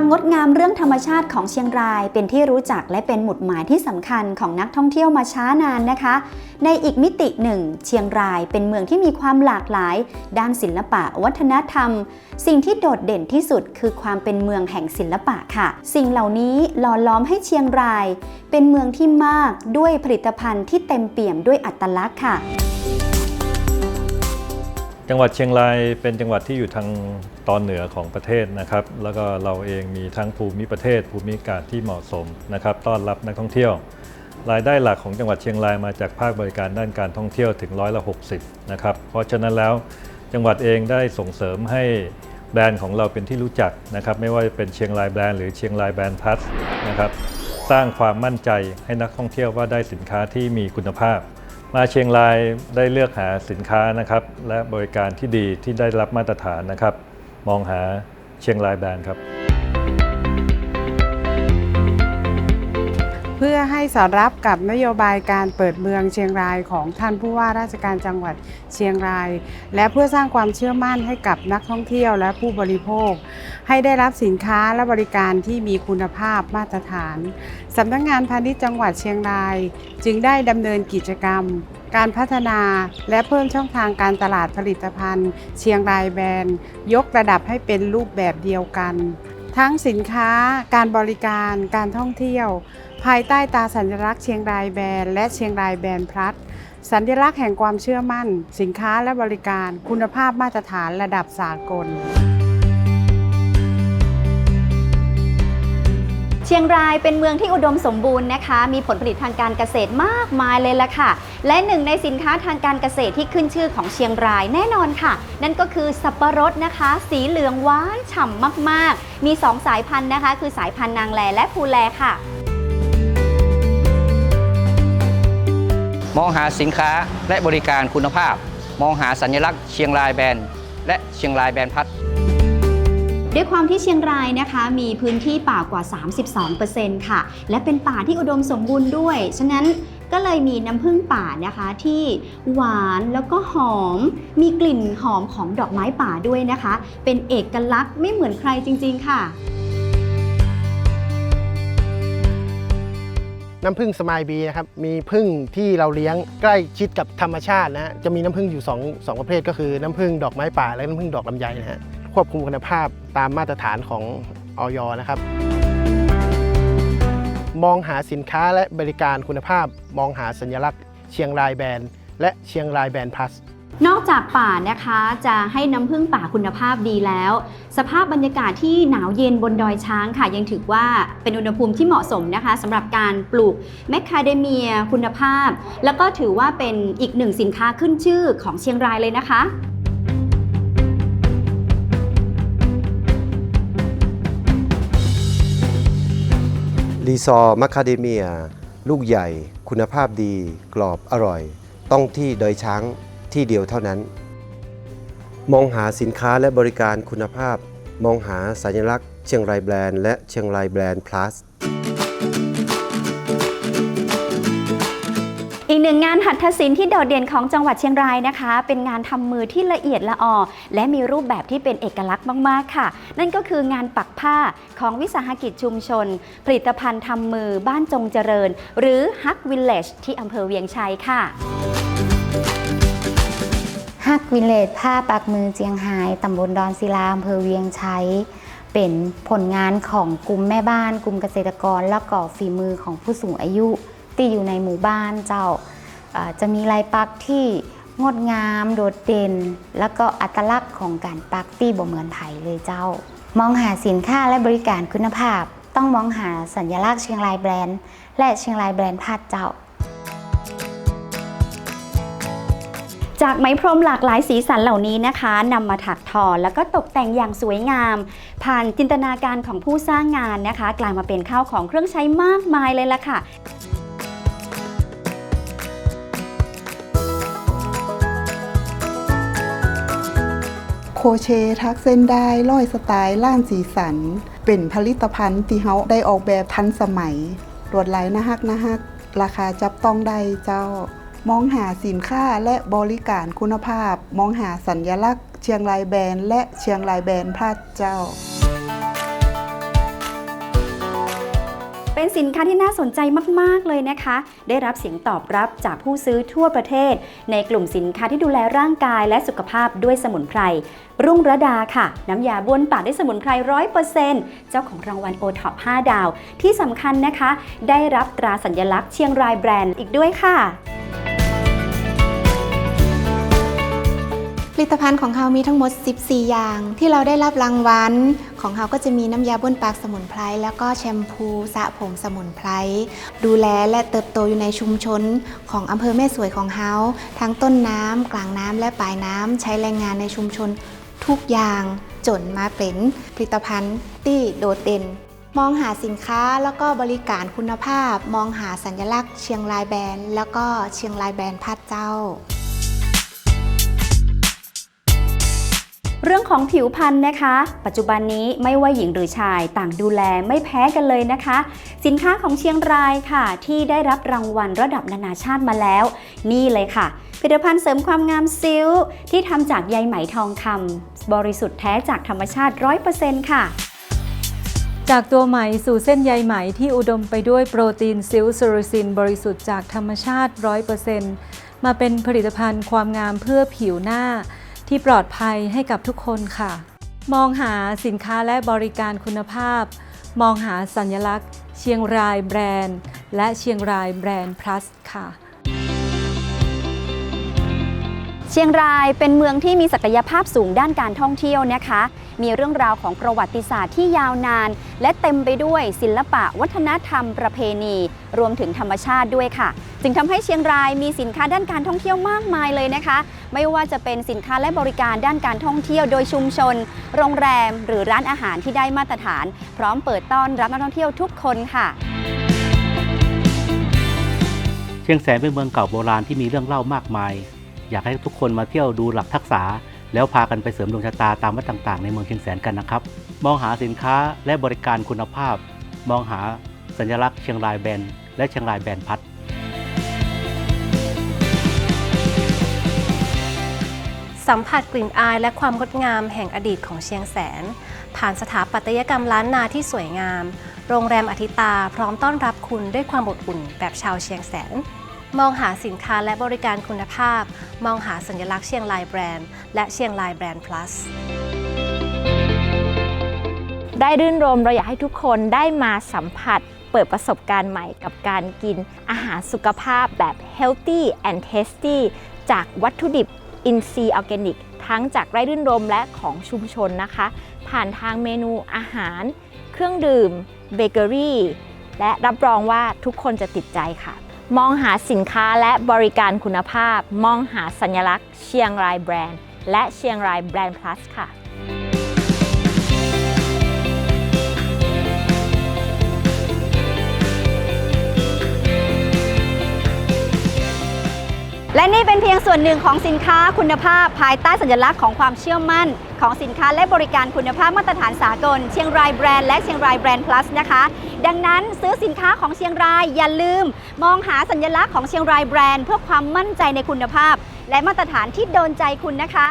ความงดงามเรื่องธรรมชาติของเชียงราย เป็นที่รู้จักและเป็นหมุดหมายที่สำคัญของนักท่องเที่ยวมาช้านานนะคะ ในอีกมิติหนึ่ง เชียงรายเป็นเมืองที่มีความหลากหลาย ด้านศิลปะวัฒนธรรม สิ่งที่โดดเด่นที่สุดคือความเป็นเมืองแห่งศิลปะค่ะ สิ่งเหล่านี้หล่อล้อมให้เชียงราย เป็นเมืองที่มากด้วยผลิตภัณฑ์ที่เต็มเปี่ยมด้วยอัตลักษณ์ค่ะ จังหวัดเชียงรายเป็นจังหวัดที่อยู่ทางตอนเหนือของประเทศนะครับ แล้วก็เราเองมีทั้งภูมิประเทศ ภูมิอากาศที่เหมาะสมนะครับ ต้อนรับนักท่องเที่ยว รายได้หลักของจังหวัดเชียงรายมาจากภาคบริการด้านการท่องเที่ยวถึงร้อยละ60นะครับ เพราะฉะนั้นแล้วจังหวัดเองได้ส่งเสริมให้แบรนด์ของเราเป็นที่รู้จักนะครับ ไม่ว่าจะเป็นเชียงรายแบรนด์หรือเชียงรายแบรนด์พัสนะครับ สร้างความมั่นใจให้นักท่องเที่ยวว่าได้สินค้าที่มีคุณภาพ มาเชียงรายได้เลือกหาสินค้านะครับ และบริการที่ดีที่ได้รับมาตรฐานนะครับ มองหาเชียงรายแบรนด์ครับ เพื่อให้สอดรับกับนโยบายการเปิดเมืองเชียงรายของท่านผู้ว่าราชการจังหวัดเชียงราย และเพื่อสร้างความเชื่อมั่นให้กับนักท่องเที่ยวและผู้บริโภค ให้ได้รับสินค้าและบริการที่มีคุณภาพมาตรฐานสำนักงงานพาณิชย์จังหวัดเชียงราย จึงได้ดำเนินกิจกรรม การพัฒนาและเพิ่มช่องทางการตลาดผลิตภัณฑ์ เชียงรายแบรนด์ ยกระดับให้เป็นรูปแบบเดียวกัน ทั้งสินค้า การบริการ การท่องเที่ยว ภายใต้ตาสัญลักษณ์เชียงรายแบรนด์และเชียงรายแบรนด์พลัสสัญลักษณ์แห่งความเชื่อมั่น สินค้าและบริการ คุณภาพมาตรฐานระดับสากล เชียงรายเป็นเมืองที่อุดมสมบูรณ์นะคะ มีผลผลิตทางการเกษตรมากมายเลยล่ะค่ะ และหนึ่งในสินค้าทางการเกษตรที่ขึ้นชื่อของเชียงรายแน่นอนค่ะ นั่นก็คือสับปะรดนะคะ สีเหลืองหวานฉ่ำมากๆ มี 2 สายพันธุ์นะคะ คือสายพันธุ์นางแลและภูแลค่ะ มองหาสินค้าและบริการคุณภาพ มองหาสัญลักษณ์เชียงรายแบรนด์และเชียงรายแบรนด์พัฒ ด้วยความที่เชียงรายนะคะ มีพื้นที่ป่ากว่า 32%ค่ะ และเป็นป่าที่อุดมสมบูรณ์ด้วย ฉะนั้นก็เลยมีน้ำผึ้งป่านะคะที่หวานแล้วก็หอม มีกลิ่นหอมของดอกไม้ป่าด้วยนะคะ เป็นเอกลักษณ์ไม่เหมือนใครจริง ๆ ค่ะ น้ำผึ้งสมายบีนะครับ มีผึ้งที่เราเลี้ยงใกล้ชิดกับธรรมชาตินะฮะจะมีน้ำผึ้งอยู่2งประเภทก็คือน้ำผึ้งดอกไม้ป่าและน้ำผึ้งดอกลำไยนะฮะ ควบคุมคุณภาพตามมาตรฐานของออยนะครับ มองหาสินค้าและบริการคุณภาพ มองหาสัญลักษณ์ เชียงรายแบรนด์และเชียงรายแบรนด์พลัส นอกจากป่านะคะจะให้น้ำผึ้งป่าคุณภาพดีแล้ว สภาพบรรยากาศที่หนาวเย็นบนดอยช้างค่ะ ยังถือว่าเป็นอุณหภูมิที่เหมาะสมนะคะสำหรับการปลูกแมคคาเดเมียคุณภาพ แล้วก็ถือว่าเป็นอีกหนึ่งสินค้าขึ้นชื่อของเชียงรายเลยนะคะ รีซอร์มัคคาเดเมีย ลูกใหญ่ คุณภาพดี กรอบอร่อย ต้องที่ดอยช้างที่เดียวเท่านั้น มองหาสินค้าและบริการคุณภาพ มองหาสัญลักษณ์เชียงรายแบรนด์และเชียงรายแบรนด์ plus กหนึ่งงานหัตถศิลป์ที่โดดเด่นของจังหวัดเชียงรายนะคะ เป็นงานทำมือที่ละเอียดละออและมีรูปแบบที่เป็นเอกลักษณ์มาก ๆ ค่ะ นั่นก็คืองานปักผ้าของวิสาหกิจชุมชน ผลิตภัณฑ์ทำมือบ้านจงเจริญ หรือฮักวิลเลจที่อำเภอเวียงชัยค่ะฮักวิลเลจผ้าปักมือเจียงไฮ้ตำบลดอนศิลาอำเภอเวียงชัยเป็นผลงานของกลุ่มแม่บ้านกลุ่มเกษตรกร และก็ฝีมือของผู้สูงอายุ ที่อยู่ในหมู่บ้านเจ้าจะมีลายปักที่งดงาม โดดเด่น แล้วก็อัตลักษณ์ของการปักที่บ่เหมือนไทยเลยเจ้า มองหาสินค้าและบริการคุณภาพ ต้องมองหาสัญลักษณ์เชียงรายแบรนด์ และเชียงรายแบรนด์พัดเจ้าจากไหมพรมหลากหลายสีสันเหล่านี้นะคะนำมาถักทอแล้วก็ตกแต่งอย่างสวยงาม ผ่านจินตนาการของผู้สร้างงานนะคะ กลายมาเป็นข้าวของเครื่องใช้มากมายเลยล่ะค่ะ โคเชทักเส้นได้ร้อยสไตล์ล่านสีสัน เป็นผลิตภัณฑ์ที่เฮาได้ออกแบบทันสมัยรวดลายนะฮักนะฮัก ราคาจับต้องได้เจ้า มองหาสินค้าและบริการคุณภาพ มองหาสัญลักษณ์ เชียงรายแบรนด์และเชียงรายแบรนด์พลาดเจ้า เป็นสินค้าที่น่าสนใจมาก ๆ เลยนะคะ ได้รับเสียงตอบรับจากผู้ซื้อทั่วประเทศ ในกลุ่มสินค้าที่ดูแลร่างกายและสุขภาพด้วยสมุนไพร รุ่งระดาค่ะ น้ำยาบ้วนปากด้วยสมุนไพรร้อยเปอร์เซ็นต์เจ้าของรางวัลโอท็อป5ดาว ที่สำคัญนะคะ ได้รับตราสัญลักษณ์เชียงรายแบรนด์อีกด้วยค่ะ ลิตภัณฑ์ของเขามีทั้งหมด 14 อย่าง ที่เราได้รับรางวัลของเขาก็จะมีน้ำยาบ้วนปากสมุนไพรแล้วก็แชมพูสระผมสมุนไพรดูแลและเติบโตอยู่ในชุมชนของอำเภอแม่สวยของเฮาทั้งต้นน้ำกลางน้ำและปลายน้ำใช้แรงงานในชุมชนทุกอย่างจนมาเป็นผลิตภัณฑ์ที่โดดเด่น มองหาสินค้าแล้วก็บริการคุณภาพ มองหาสัญลักษณ์เชียงรายแบรนด์แล้วก็เชียงรายแบรนด์พัดเจ้า เรื่องของผิวพรรณนะคะ ปัจจุบันนี้ไม่ว่าหญิงหรือชายต่างดูแลไม่แพ้กันเลยนะคะ สินค้าของเชียงรายค่ะ ที่ได้รับรางวัลระดับนานาชาติมาแล้ว นี่เลยค่ะผลิตภัณฑ์เสริมความงามซิลที่ทำจากใยไหมทองคำบริสุทธิ์แท้จากธรรมชาติ 100%ค่ะจากตัวไหมสู่เส้นใยไหมที่อุดมไปด้วยโปรตีนซิลซูโรซินบริสุทธิ์จากธรรมชาติ 100%มาเป็นผลิตภัณฑ์ความงามเพื่อผิวหน้า ที่ปลอดภัยให้กับทุกคนค่ะ มองหาสินค้าและบริการคุณภาพ มองหาสัญลักษณ์ เชียงรายแบรนด์ และเชียงรายแบรนด์พลัสค่ะเชียงรายเป็นเมืองที่มีศักยภาพสูงด้านการท่องเที่ยวนะคะ มีเรื่องราวของประวัติศาสตร์ที่ยาวนาน และเต็มไปด้วยศิลปะวัฒนธรรมประเพณี รวมถึงธรรมชาติด้วยค่ะ จึงทำให้เชียงรายมีสินค้าด้านการท่องเที่ยวมากมายเลยนะคะ ไม่ว่าจะเป็นสินค้าและบริการด้านการท่องเที่ยวโดยชุมชน โรงแรม หรือร้านอาหารที่ได้มาตรฐาน พร้อมเปิดต้อนรับนักท่องเที่ยวทุกคนค่ะเชียงแสนเป็นเมืองเก่าโบราณที่มีเรื่องเล่ามากมาย อยากให้ทุกคนมาเที่ยวดูหลักทักษะ แล้วพากันไปเสริมดวงชะตาตามวัดต่างๆ ในเมืองเชียงแสนกันนะครับ มองหาสินค้าและบริการคุณภาพ มองหาสัญลักษณ์เชียงรายแบรนด์และเชียงรายแบรนด์พัดสัมผัสกลิ่นอายและความงดงามแห่งอดีตของเชียงแสน ผ่านสถาปัตยกรรมล้านนาที่สวยงาม โรงแรมอธิตาพร้อมต้อนรับคุณด้วยความอบอุ่นแบบชาวเชียงแสน มองหาสินค้าและบริการคุณภาพ มองหาสัญลักษณ์เชียงรายแบรนด์ และเชียงรายแบรนด์ plus ได้รื่นรมเราอยากให้ทุกคนได้มาสัมผัส เปิดประสบการณ์ใหม่กับการกินอาหารสุขภาพแบบ healthy and tasty จากวัตถุดิบอินทรีย์ออร์แกนิก ทั้งจากไร่รื่นรมและของชุมชนนะคะ ผ่านทางเมนูอาหาร เครื่องดื่ม เบเกอรี่ และรับรองว่าทุกคนจะติดใจค่ะ มองหาสินค้าและบริการคุณภาพ มองหาสัญลักษณ์เชียงรายแบรนด์ และเชียงรายแบรนด์พลัสค่ะ และนี่เป็นเพียงส่วนหนึ่งของสินค้าคุณภาพภายใต้สัญลักษณ์ของความเชื่อมั่น ของสินค้าและบริการคุณภาพมาตรฐานสากล เชียงรายแบรนด์และเชียงรายแบรนด์ plus นะคะ ดังนั้นซื้อสินค้าของเชียงรายอย่าลืม มองหาสัญลักษณ์ของเชียงรายแบรนด์เพื่อความมั่นใจในคุณภาพ และมาตรฐานที่โดนใจคุณนะคะ